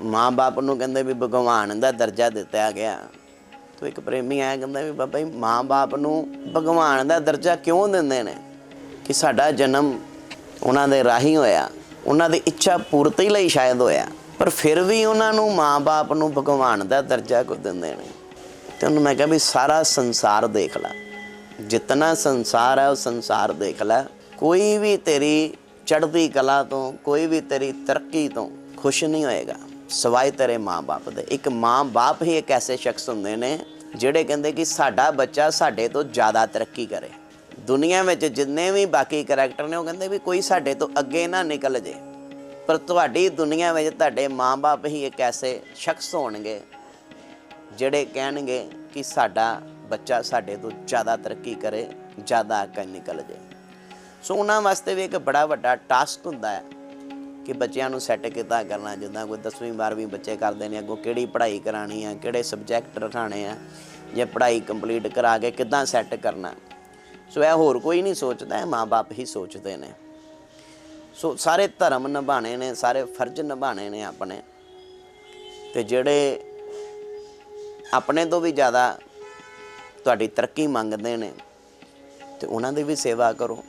ਮਾਂ-ਬਾਪ ਨੂੰ ਕਹਿੰਦੇ ਵੀ ਭਗਵਾਨ ਦਾ ਦਰਜਾ ਦਿੱਤਾ ਗਿਆ। ਤੋ ਇੱਕ ਪ੍ਰੇਮੀ ਆਇਆ ਕਹਿੰਦਾ ਵੀ ਬਾਬਾ ਜੀ, ਮਾਂ-ਬਾਪ ਨੂੰ ਭਗਵਾਨ ਦਾ ਦਰਜਾ ਕਿਉਂ ਦਿੰਦੇ ਨੇ? ਕਿ ਸਾਡਾ ਜਨਮ ਉਹਨਾਂ ਦੇ ਰਾਹੀਂ ਹੋਇਆ। ਉਹਨਾਂ ਦੀ ਇੱਛਾ ਪੂਰਤੀ ਲਈ ਸ਼ਾਇਦ ਹੋਇਆ। ਪਰ ਫਿਰ ਵੀ ਉਹਨਾਂ ਨੂੰ ਮਾਂ-ਬਾਪ ਨੂੰ ਭਗਵਾਨ ਦਾ ਦਰਜਾ ਕਿਉਂ ਦਿੰਦੇ ਨੇ? ਤੇ ਉਹਨੂੰ ਮੈਂ ਕਿਹਾ ਵੀ ਸਾਰਾ ਸੰਸਾਰ ਦੇਖ ਲੈ। ਜਿਤਨਾ ਸੰਸਾਰ ਹੈ, ਉਹ ਸੰਸਾਰ ਦੇਖ ਲੈ। ਕੋਈ ਵੀ ਤੇਰੀ ਚੜ੍ਹਦੀ ਕਲਾ ਤੋਂ, ਕੋਈ ਵੀ ਤੇਰੀ ਤਰੱਕੀ ਤੋਂ ਖੁਸ਼ ਨਹੀਂ ਹੋਏਗਾ। ਸਵਾਏ ਤੇਰੇ ਮਾਂ-ਬਾਪ ਦੇ। ਇੱਕ ਮਾਂ-ਬਾਪ ਹੀ ਇੱਕ ਐਸੇ ਸ਼ਖਸ ਹੁੰਦੇ ਨੇ ਜਿਹੜੇ ਕਹਿੰਦੇ ਕਿ ਸਾਡਾ ਬੱਚਾ ਸਾਡੇ ਤੋਂ ਜ਼ਿਆਦਾ ਤਰੱਕੀ ਕਰੇ। ਦੁਨੀਆ ਵਿੱਚ ਜਿੰਨੇ ਵੀ ਬਾਕੀ ਕਰੈਕਟਰ ਨੇ ਉਹ ਕਹਿੰਦੇ ਵੀ ਕੋਈ ਸਾਡੇ ਤੋਂ ਅੱਗੇ ਨਾ ਨਿਕਲ ਜੇ। ਪਰ ਤੁਹਾਡੀ ਦੁਨੀਆ ਵਿੱਚ ਤੁਹਾਡੇ ਮਾਂ-ਬਾਪ ਹੀ ਇੱਕ ਐਸੇ ਸ਼ਖਸ ਹੋਣਗੇ ਜਿਹੜੇ ਕਹਿਣਗੇ ਕਿ ਸਾਡਾ ਬੱਚਾ ਸਾਡੇ ਤੋਂ ਜ਼ਿਆਦਾ ਤਰੱਕੀ ਕਰੇ, ਜ਼ਿਆਦਾ ਅੱਗੇ ਨਿਕਲ ਜੇ। ਸੋ ਉਹਨਾਂ ਵਾਸਤੇ ਵੀ ਇੱਕ ਬੜਾ ਵੱਡਾ ਟਾਸਕ ਹੁੰਦਾ ਹੈ। ਕਿ ਬੱਚਿਆਂ ਨੂੰ ਸੈੱਟ ਕਿੱਦਾਂ ਕਰਨਾ, ਜਿੱਦਾਂ ਕੋਈ 10ਵੀਂ 12ਵੀਂ ਬੱਚੇ ਕਰਦੇ ਨੇ, ਅੱਗੋਂ ਕਿਹੜੀ ਪੜ੍ਹਾਈ ਕਰਾਣੀ ਆ, ਕਿਹੜੇ ਸਬਜੈਕਟ ਰਖਾਣੇ ਆ, ਜੇ ਪੜ੍ਹਾਈ ਕੰਪਲੀਟ ਕਰਾ ਕੇ ਕਿੱਦਾਂ ਸੈੱਟ ਕਰਨਾ। ਸੋ ਇਹ ਹੋਰ ਕੋਈ ਨਹੀਂ ਸੋਚਦਾ, ਇਹ ਮਾਪੇ ਹੀ ਸੋਚਦੇ ਨੇ। ਸੋ ਸਾਰੇ ਧਰਮ ਨਿਭਾਣੇ ਨੇ, ਸਾਰੇ ਫਰਜ਼ ਨਿਭਾਣੇ ਨੇ ਆਪਣੇ। ਤੇ ਜਿਹੜੇ ਆਪਣੇ ਤੋਂ ਵੀ ਜ਼ਿਆਦਾ ਤੁਹਾਡੀ ਤਰੱਕੀ ਮੰਗਦੇ ਨੇ, ਤੇ ਉਹਨਾਂ ਦੀ ਵੀ ਸੇਵਾ ਕਰੋ।